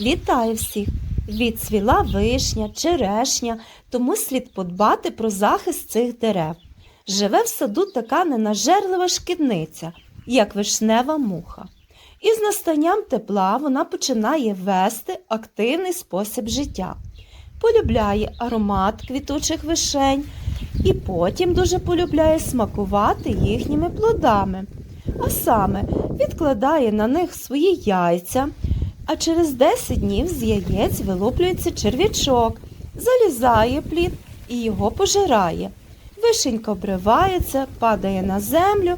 Вітаю всіх! Відцвіла вишня, черешня, тому слід подбати про захист цих дерев. Живе в саду така ненажерлива шкідниця, як вишнева муха. І з настанням тепла вона починає вести активний спосіб життя. Полюбляє аромат квітучих вишень і потім дуже полюбляє смакувати їхніми плодами. А саме відкладає на них свої яйця, а через 10 днів з яєць вилуплюється черв'ячок, залізає плід і його пожирає. Вишенька обривається, падає на землю,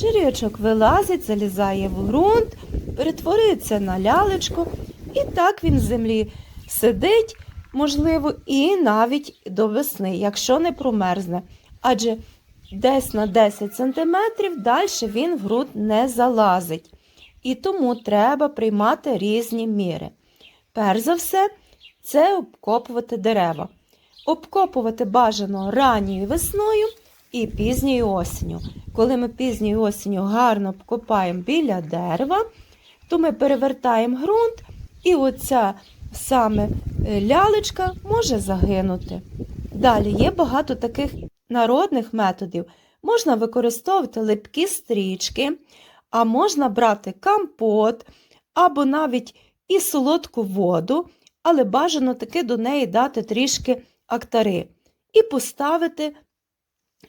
черв'ячок вилазить, залізає в ґрунт, перетворюється на лялечку, і так він в землі сидить, можливо, і навіть до весни, якщо не промерзне. Адже десь на 10 сантиметрів далі він в ґрунт не залазить. І тому треба приймати різні міри. Перш за все, це обкопувати дерева. Обкопувати бажано ранньою весною і пізньою осінню. Коли ми пізньою осінню гарно обкопаємо біля дерева, то ми перевертаємо ґрунт, і оця саме е, лялечка може загинути. Далі є багато таких народних методів. Можна використовувати липкі стрічки, а можна брати компот або навіть і солодку воду, але бажано таки до неї дати трішки актари і поставити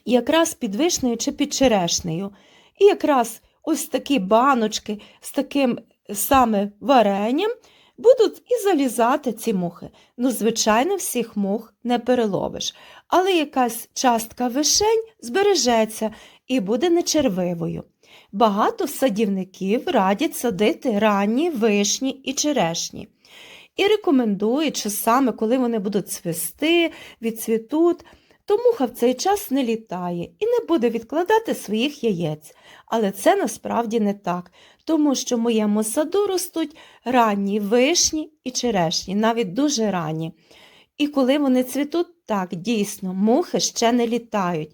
якраз під вишнею чи під черешнею. І якраз ось такі баночки з таким саме варенням будуть і залізати ці мухи. Ну, звичайно, всіх мух не переловиш, але якась частка вишень збережеться і буде нечервивою. Багато садівників радять садити ранні вишні і черешні. І рекомендують, що саме коли вони будуть цвісти, відцвітуть, то муха в цей час не літає і не буде відкладати своїх яєць. Але це насправді не так, тому що в моєму саду ростуть ранні вишні і черешні, навіть дуже ранні. І коли вони цвітуть, так, дійсно, мухи ще не літають.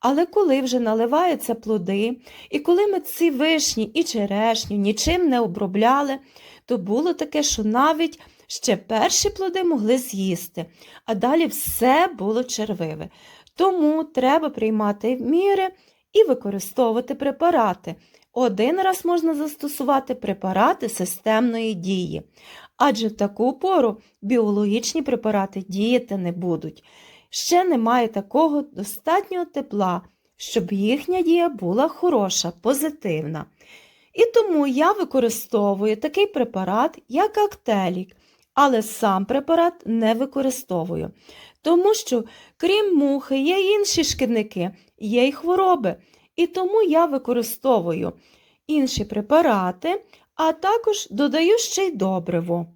Але коли вже наливаються плоди, і коли ми ці вишні і черешню нічим не обробляли, то було таке, що навіть ще перші плоди могли з'їсти, а далі все було червиве. Тому треба приймати міри і використовувати препарати. Один раз можна застосувати препарати системної дії, адже в таку пору біологічні препарати діяти не будуть. Ще немає такого достатнього тепла, щоб їхня дія була хороша, позитивна. І тому я використовую такий препарат, як актелік, але сам препарат не використовую, тому що, крім мухи, є інші шкідники, є й хвороби. І тому я використовую інші препарати, а також додаю ще й добриво.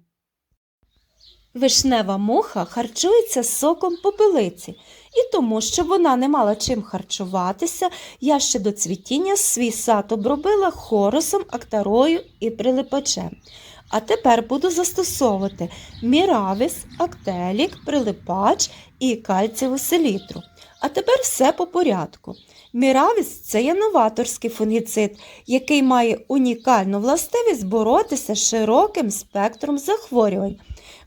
Вишнева муха харчується соком попелиці, і тому, щоб вона не мала чим харчуватися, я ще до цвітіння свій сад обробила хорусом, актарою і прилипачем. А тепер буду застосовувати міравіс, актелік, прилипач і кальціву селітру. А тепер все по порядку. Міравіс це є новаторський фунгіцид, який має унікальну властивість боротися з широким спектром захворювань.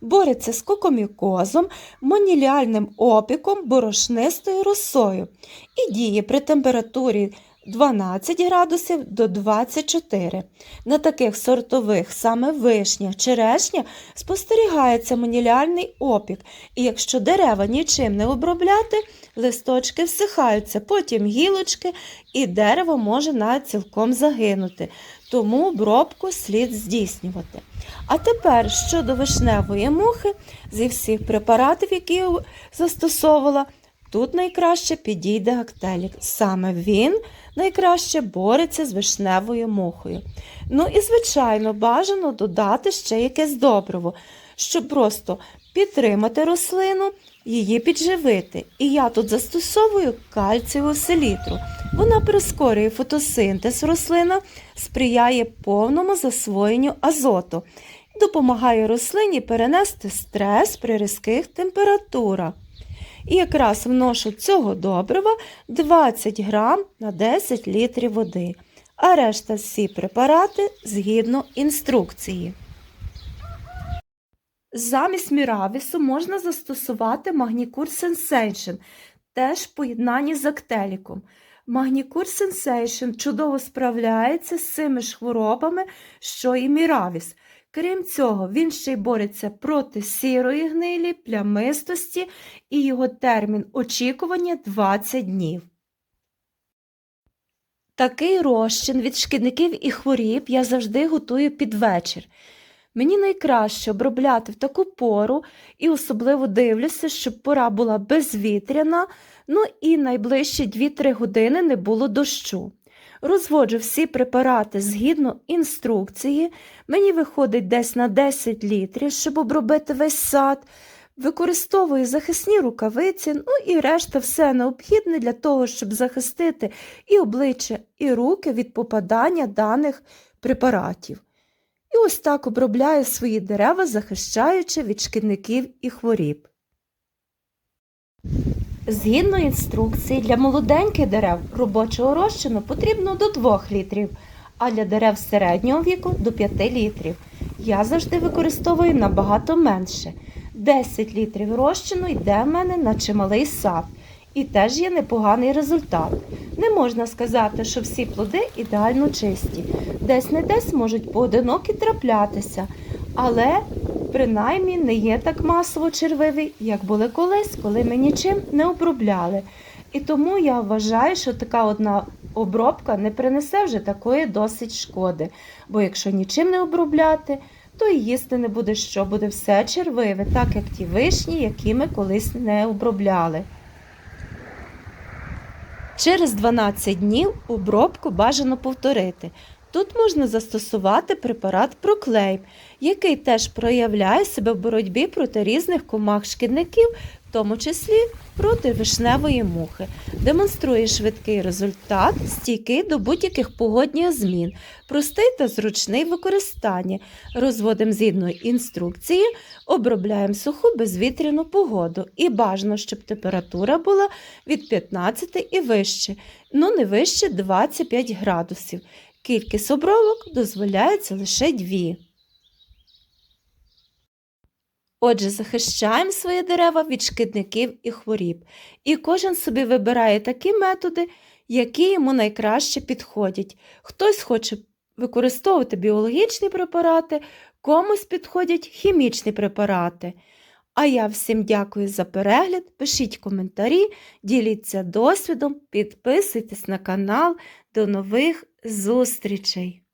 Бореться з кокомікозом, моніліальним опіком, борошнистою росою. І діє при температурі 12 градусів до 24. На таких сортових, саме вишня, черешня, спостерігається моніліальний опік, і якщо дерева нічим не обробляти, листочки всихаються, потім гілочки, і дерево може навіть цілком загинути. Тому обробку слід здійснювати. А тепер щодо вишневої мухи, зі всіх препаратів, які я застосовувала, тут найкраще підійде актелік. Саме він найкраще бореться з вишневою мухою. Ну і, звичайно, бажано додати ще якесь добриво, щоб просто підтримати рослину, її підживити. І я тут застосовую кальцієву селітру. Вона прискорює фотосинтез рослина, сприяє повному засвоєнню азоту допомагає рослині перенести стрес при різких температурах. І якраз вношу цього добрива 20 грам на 10 літрів води, а решта всі препарати згідно інструкції. Замість міравісу можна застосувати Магнікур Sensation, теж в поєднанні з актеліком. Магнікур Sensation чудово справляється з цими ж хворобами, що і міравіс. Крім цього, він ще й бореться проти сірої гнилі, плямистості і його термін очікування 20 днів. Такий розчин від шкідників і хворіб я завжди готую під вечір. Мені найкраще обробляти в таку пору і особливо дивлюся, щоб пора була безвітряна, ну і найближчі 2-3 години не було дощу. Розводжу всі препарати згідно інструкції. Мені виходить десь на 10 літрів, щоб обробити весь сад. Використовую захисні рукавиці, ну і решта все необхідне для того, щоб захистити і обличчя, і руки від попадання даних препаратів. І ось так обробляю свої дерева, захищаючи від шкідників і хворіб. Згідно інструкції, для молоденьких дерев робочого розчину потрібно до 2 літрів, а для дерев середнього віку до 5 літрів. Я завжди використовую набагато менше. 10 літрів розчину йде в мене на чималий сад. І теж є непоганий результат. Не можна сказати, що всі плоди ідеально чисті. Десь не десь можуть поодинокі траплятися, але принаймні не є так масово червиві, як були колись, коли ми нічим не обробляли. І тому я вважаю, що така одна обробка не принесе вже такої досить шкоди. Бо якщо нічим не обробляти, то і їсти не буде що, буде все червиве, так як ті вишні, які ми колись не обробляли. Через 12 днів обробку бажано повторити. Тут можна застосувати препарат Проклейм, який теж проявляє себе в боротьбі проти різних комах шкідників, в тому числі проти вишневої мухи. Демонструє швидкий результат, стійкий до будь-яких погодних змін, простий та зручний в використанні. Розводимо згідно інструкції, обробляємо суху безвітряну погоду і бажано, щоб температура була від 15 і вище, ну не вище 25 градусів. Кількість обробок дозволяється лише дві. Отже, захищаємо свої дерева від шкідників і хворіб. І кожен собі вибирає такі методи, які йому найкраще підходять. Хтось хоче використовувати біологічні препарати, комусь підходять хімічні препарати. А я всім дякую за перегляд, пишіть коментарі, діліться досвідом, підписуйтесь на канал. До нових зустрічей!